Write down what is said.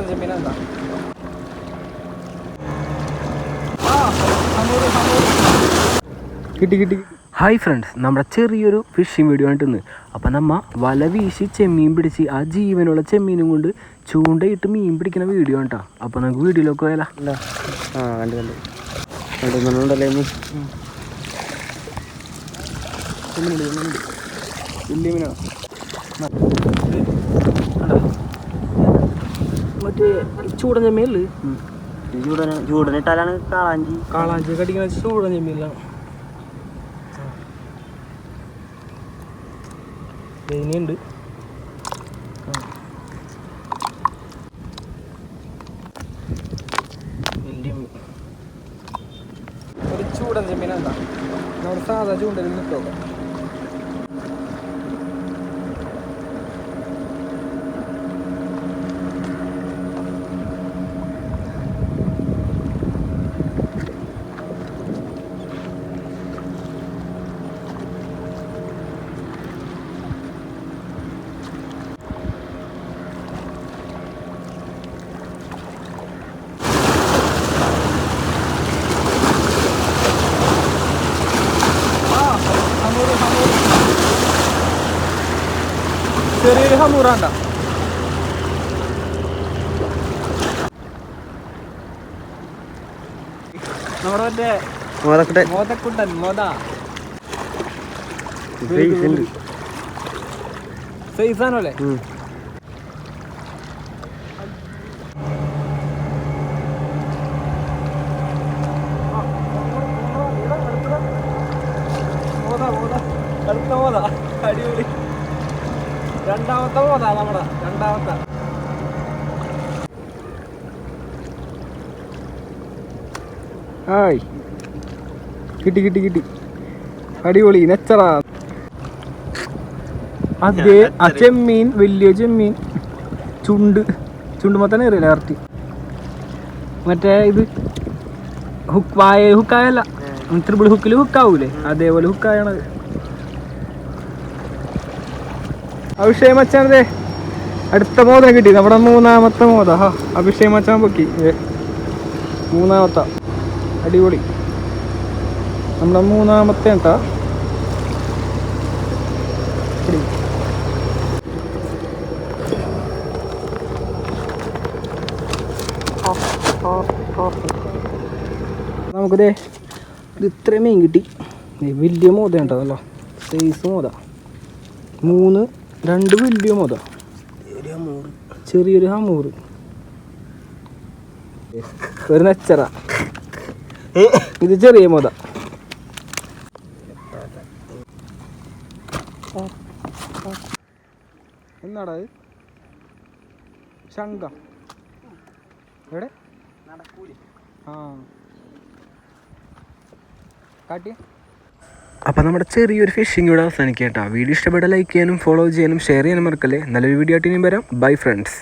ചൂടൻ എന്താ? കിട്ടി കിട്ടി ഹായ് ഫ്രണ്ട്സ് നമ്മുടെ ചെറിയൊരു ഫിഷിംഗ് വീഡിയോ ആയിട്ടിന്ന് അപ്പം നമ്മ വല വീശി ചെമ്മീൻ പിടിച്ച് ആ ജീവനുള്ള ചെമ്മീനും കൊണ്ട് ചൂണ്ടയിട്ട് മീൻ പിടിക്കുന്ന വീഡിയോ ആണ് കേട്ടോ അപ്പം നമുക്ക് വീഡിയോയിലൊക്കെ പോയാലോ? ഇല്ല. ആ കണ്ടു കണ്ടു. കണ്ടുണ്ടല്ലേ വലിയ മീനാണ് മറ്റേ ചൂടൻ ചെമ്മീനിൽ ചൂടന് ചൂടനിട്ടാലാണ് കാളാഞ്ചി. കാളാഞ്ചി കടിക്കുന്ന ചൂടൻ ചെമ്മീനിലാണ് ഇനിയുണ്ട്. ഒരു ചൂടൻ ചെമ്മീനെന്താ നമ്മുടെ സാധാ ചൂണ്ടലിൽ നിൽക്കുക ചെറിയൊരു ഹമൂറാണ്ട. നമ്മുടെ മറ്റേ മോതക്കുട്ടൻ മോതക്കുട്ടൻ മോത സൈസാണോ അല്ലേ മോത മോത അടുത്ത മോത അടിപൊളി. രണ്ടാമത്തെ പോതാ നമ്മുടെ രണ്ടാമത്തെ. ഹായ്. കിട്ടി കിട്ടി കിട്ടി. അടിപൊളി നെച്ചറാ. അതേ ആ ചെമ്മീൻ വലിയ ചെമ്മീൻ. ചുണ്ട്. ചുണ്ടുമ്പോൾ അറിയില്ല കറക്റ്റ് മറ്റേ ഇത് ഹുക്ക് വായ ഹുക്കായല്ല ത്രിപിൾ ഹുക്കിൽ ഹുക്കാവൂലേ അതേപോലെ ഹുക്കായണത് അഭിഷേക് മച്ചാനതേ അടുത്ത മോദം കിട്ടി. നമ്മുടെ മൂന്നാമത്തെ മോദ ഹാ അഭിഷേക് മച്ചാൻ പൊക്കി. മൂന്നാമത്തെ. അടിപൊളി. നമ്മുടെ മൂന്നാമത്തെ കേട്ടാ. നമുക്കിതേ ഇത് ഇത്രയും മീൻ കിട്ടി. വലിയ മോത ഉണ്ടല്ലോ സൈസ് മോദ മൂന്ന് രണ്ട് വലിയ മുത. ചെറിയൊരു ഹമൂറ് ഒരു നെച്ചറ. ഇത് ചെറിയ മുത. എന്നാടാ ശങ്ക എവിടെ? ആ. കാട്ടിയ. അപ്പം നമ്മുടെ ചെറിയൊരു ഫിഷിംഗ് ഇവിടെ അവസാനിക്കാം കേട്ടോ. വീഡിയോ ഇഷ്ടപ്പെട്ട ലൈക്ക് ചെയ്യാനും ഫോളോ ചെയ്യാനും ഷെയർ ചെയ്യാനും മറക്കല്ലേ. നല്ലൊരു വീഡിയോ ആയിട്ട് ഇനിയും വരാം. Bye friends